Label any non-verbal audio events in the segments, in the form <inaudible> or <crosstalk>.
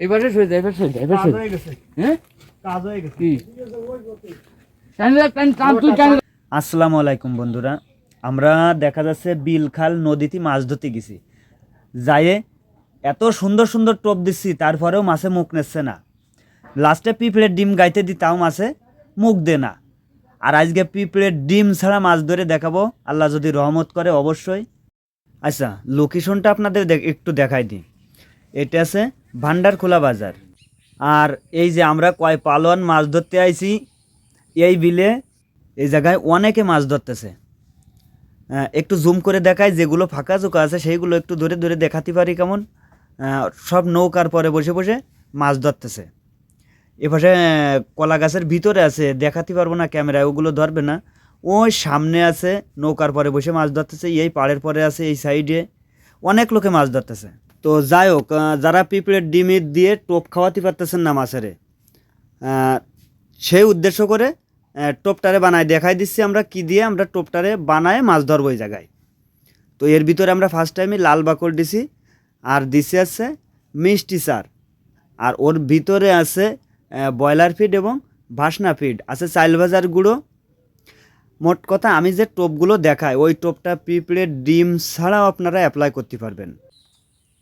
এবারে শুয়ে যায় এবার শুয়ে যায় এবার শুয়ে হ্যাঁ কাজ হয়ে গেছে। কি? আসসালামু আলাইকুম বন্ধুরা। আমরা দেখা যাচ্ছে বিলখাল নদীতে মাছ ধরতে গেছি। যাইয়ে এত সুন্দর সুন্দর টোপ দিচ্ছি তারপরেও মাছে মুখ নেচ্ছে না। লাস্টে পিঁপড়ের ডিম গাইতে দিই তাও মাছে মুখ দে না। আর আজকে পিঁপড়ের ডিম ছাড়া মাছ ধরে দেখাবো। আল্লাহ যদি রহমত করে অবশ্যই আচ্ছা লোকেশনটা আপনাদের একটু দেখাই দিই। এটা আছে ভান্ডার খোলা বাজার। আর এই যে আমরা কয় পালোয়ান মাছ ধরতে আইছি, এই বিলে এই জায়গায় অনেকে মাছ ধরতেছে। একটু জুম করে দেখায় যেগুলো ফাঁকা চোকা আছে, সেইগুলো একটু ধরে ধরে দেখাতে পারি কেমন? সব নৌকার পরে বসে বসে মাছ ধরতেছে। এপাশে কলা গাছের ভিতরে আছে, দেখাতে পারব না ক্যামেরায়, ওগুলো ধরবে না। ওই সামনে আছে, নৌকার পরে বসে মাছ ধরতেছে, এই পাড়ের পরে আছে, এই সাইডে অনেক লোকে মাছ ধরতেছে। তো যাই হোক যারা পিঁপড়ের ডিমির দিয়ে টোপ খাওয়াতে পারতেছেন না মাছেরে সেই উদ্দেশ্য করে টোপটারে বানায় দেখাই দিচ্ছি আমরা কি দিয়ে আমরা টোপটারে বানায় মাছ ধরবো এই জায়গায়। তো এর ভিতরে আমরা ফার্স্ট টাইমে লাল বাকর দিছি, আর দিছি আছে মিষ্টি সার আর ওর ভিতরে আছে ব্রয়লার ফিড এবং ভাসনা ফিড আছে চাইল ভাজার গুঁড়ো মোট কথা আমি যে টোপগুলো দেখাই ওই টোপটা পিঁপড়ের ডিম ছাড়াও আপনারা অ্যাপ্লাই করতে পারবেন।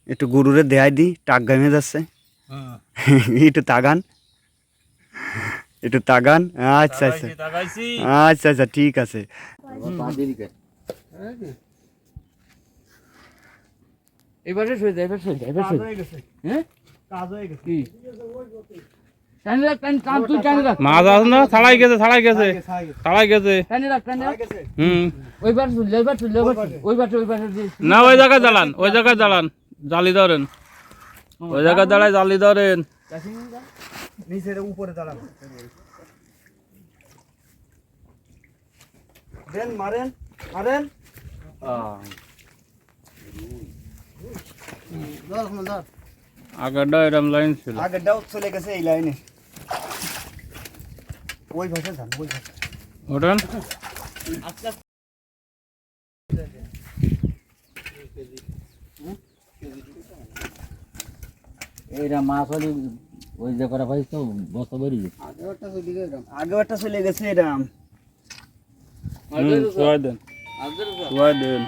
একটু গরুরে দেখাই দিই টাক গামে যাচ্ছে <laughs> একটু তাগান। একটু তাগান। আচ্ছা আচ্ছা। আচ্ছা আচ্ছা ঠিক আছে। এবারে শুয়ে যায় এবার শুয়ে যায় এবার শুয়ে হয়ে হ্যাঁ? কাজ হয়ে গেছে। কি? মাছ আছে না? ছাড়াই গেছে ছাড়াই গেছে। গেছে, গেছে। ছাড়াই গেছে। টান রাখ টান রাখ গেছে। হুম। ওইবার ওইবার ওইবার ওইবার ওইবার না ওই জায়গায় জ্বালান ওই জায়গায় জ্বালান জালি ধরেন। ওই জায়গায় দাঁড়ায় জালি ধরেন। নিচের উপরে দাঁড়ানো। দেন মারেন মারেন। আগেরটা এরম লাইন ছিল। আগেরটাও চলে গেছে এই লাইনে ওই ভাষা যান ওই ভাষা ওঠেন। এইটা মাছ হলে ওই যে করা পাইছ তো বস্তা বেরি আগে একটা চলে গেছে এরম দেন। শোয়াই দেন।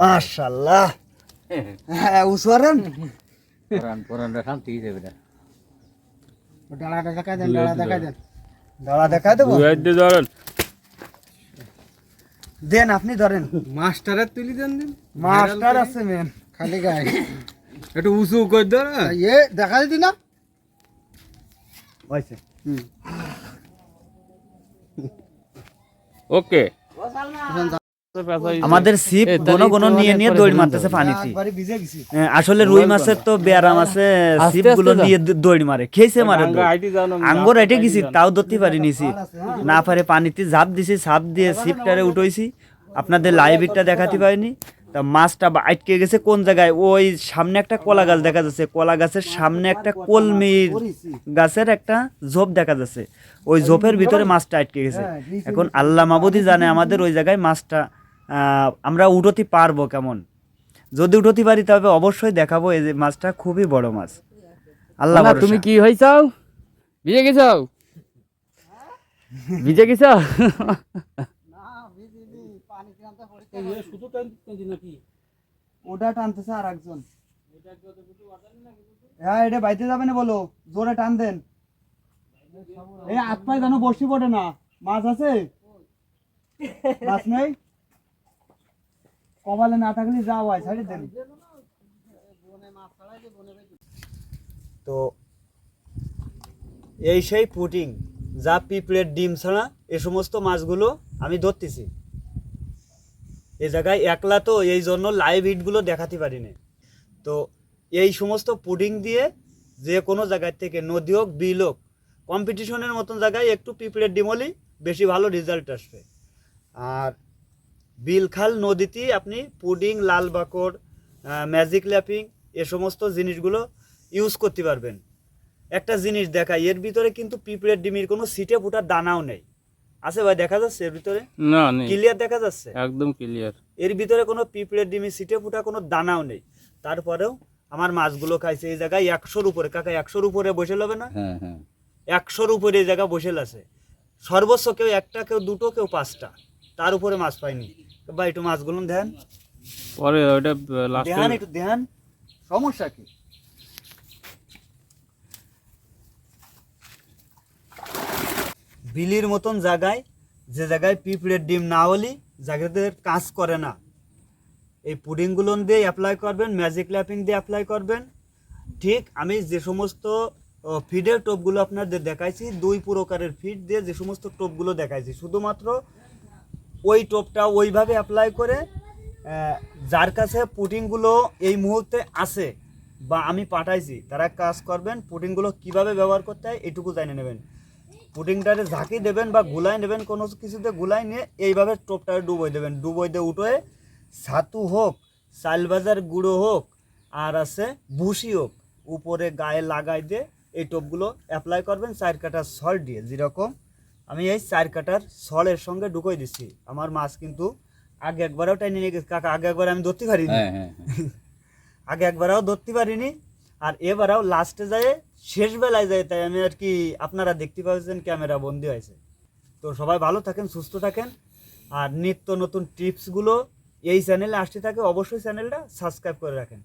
মাশাল্লাহ হ্যাঁ উসওয়ারেন পুরান পুরানটা শান্তি হিসেবে না ডালাটা দেখাই দেন ডালা দেখাই দেন। দাঁড়া দেখা দেবো? দুই ধরেন। দেন আপনি ধরেন। মাস্টারের তুলি দেন দিন। মাস্টার আছে মেন খালি গায়ে। একটু উঁচু করে ধর। এ দেখা দিতি না। হয়েছে। ওকে। আমাদের সিপ ঘন একটু নিয়ে নিয়ে পরে দৌড় মারতেছে। পানিতে একবারে ভিজে গেছি। হ্যাঁ, আসলে রুই মাছের তো ব্যারাম আছে সিপগুলো নিয়ে দৌড় মারে। খেয়েছে মারে দৌড়। আইটি এটে গেছি তাও ধরতে পারিনি সিপ না পারে পানিতে ঝাঁপ দিছি ঝাঁপ দিয়ে সিপটারে উঠেছি আপনাদের লাইভ ইটটা দেখাতে পারিনি। তা মাছটা আটকে গেছে কোন জায়গায়? ওই সামনে একটা কলা গাছ দেখা যাচ্ছে। কলা গাছের সামনে একটা কলমির গাছের একটা ঝোপ দেখা যাচ্ছে। ওই ঝোপের ভিতরে মাছটা আটকে গেছে। এখন আল্লাহ মাবুদি জানে আমাদের ওই জায়গায় মাছটা আমরা উঠতে পারব কেমন? যদি উঠতে পারি তবে অবশ্যই দেখাবো এই যে মাছটা খুবই বড় মাছ। আল্লাহ তুমি কি হইছাও? ভিজে গেছাও? ভিজে গেছাও? ওটা টানতেছে আর একজন হ্যাঁ এটা বাইতে যাবে না বলো। জোরে টান দেন। এই যেন বসি পড়ে না। মাছ আছে? মাছ নেই? কপালে না থাকলে যা হয় ছাড়ি দেন। তো এই সেই পুটিং, যা পিঁপড়ের ডিম ছাড়া এ সমস্ত মাছগুলো আমি ধরতেছি। এই জায়গায় একলা তো এই জন্য লাইভ হিটগুলো দেখাতে পারি না তো এই সমস্ত পুডিং দিয়ে যে কোনো জায়গার থেকে নদী হোক, বিল হোক কম্পিটিশনের মতন জায়গায় একটু পিঁপড়ের ডিমলি বেশি ভালো রেজাল্ট আসবে। আর বিলখাল নদীতে আপনি পুডিং লাল বাকড় ম্যাজিক ল্যাপিং এ সমস্ত জিনিসগুলো ইউজ করতে পারবেন। একটা জিনিস দেখাই এর ভিতরে কিন্তু পিঁপড়ের ডিমির কোনো সিটে ফুটার দানাও নেই। আছে ভাই দেখা যাচ্ছে এর ভিতরে? না নেই। ক্লিয়ার দেখা যাচ্ছে? একদম ক্লিয়ার এর ভিতরে কোনো পিঁপড়ের ডিমি সিটে ফুটা কোনো দানাও নেই। তারপরেও আমার মাছগুলো খাইছে এই জায়গায় একশোর উপরে। কাকা একশোর উপরে বসে লবে না? হ্যাঁ হ্যাঁ। একশোর উপরে এই জায়গা বসে আছে সর্বোচ্চ কেউ একটা কেউ দুটো কেউ পাঁচটা। তার উপরে মাছ পাইনি। বা একটু মাছগুলো দেন। পরে লাস্টে দেহান একটু দেহান সমস্যা কি? বিলির মতন জায়গায় যে জায়গায় পিঁপড়ের ডিম না হলি জায়গাতে কাজ করে না। এই পুডিংগুলো দিয়ে অ্যাপ্লাই করবেন ম্যাজিক ল্যাপিং দিয়ে অ্যাপ্লাই করবেন। ঠিক আমি যে সমস্ত ফিডের টোপগুলো আপনাদের দেখাইছি দুই প্রকারের ফিড দিয়ে যে সমস্ত টোপগুলো দেখাইছি। শুধুমাত্র ওই টোপটা ওইভাবে অ্যাপ্লাই করে যার কাছে পুটিংগুলো এই মুহূর্তে আছে বা আমি পাঠাইছি, তারা কাজ করবেন পুটিংগুলো কীভাবে ব্যবহার করতে হয় এটুকু জানে নেবেন। পুটিংটারে ঝাঁকি দেবেন বা গুলাই নেবেন, কোনো কিছুতে গুলাই নিয়ে এইভাবে টোপটারে ডুবোই দেবেন। ডুবোই দিয়ে উঠোয় ছাতু হোক, চালবাজার গুঁড়ো হোক, আর আছে ভুসি হোক, উপরে গায়ে লাগাই দিয়ে এই টোপগুলো অ্যাপ্লাই করবেন, চার কাটার সল্ট দিয়ে, যেরকম আমি এই চার কাটার সলের সঙ্গে ঢুকোই দিচ্ছি আমার মাছ কিন্তু আগে একবারও টাইনি নিয়ে গেছে। কাকা আগে একবার আমি ধরতে পারিনি। হ্যাঁ হ্যাঁ হ্যাঁ। <laughs> আগে একবারও ধরতে পারিনি আর এবারেও লাস্টে যায় শেষ বেলায় যায় তাই আমি আর কি আপনারা দেখতে পাচ্ছেন ক্যামেরা বন্দি হয়েছে। তো সবাই ভালো থাকেন সুস্থ থাকেন আর নিত্য নতুন টিপসগুলো এই চ্যানেলে আসতে থাকে অবশ্যই চ্যানেলটা সাবস্ক্রাইব করে রাখেন।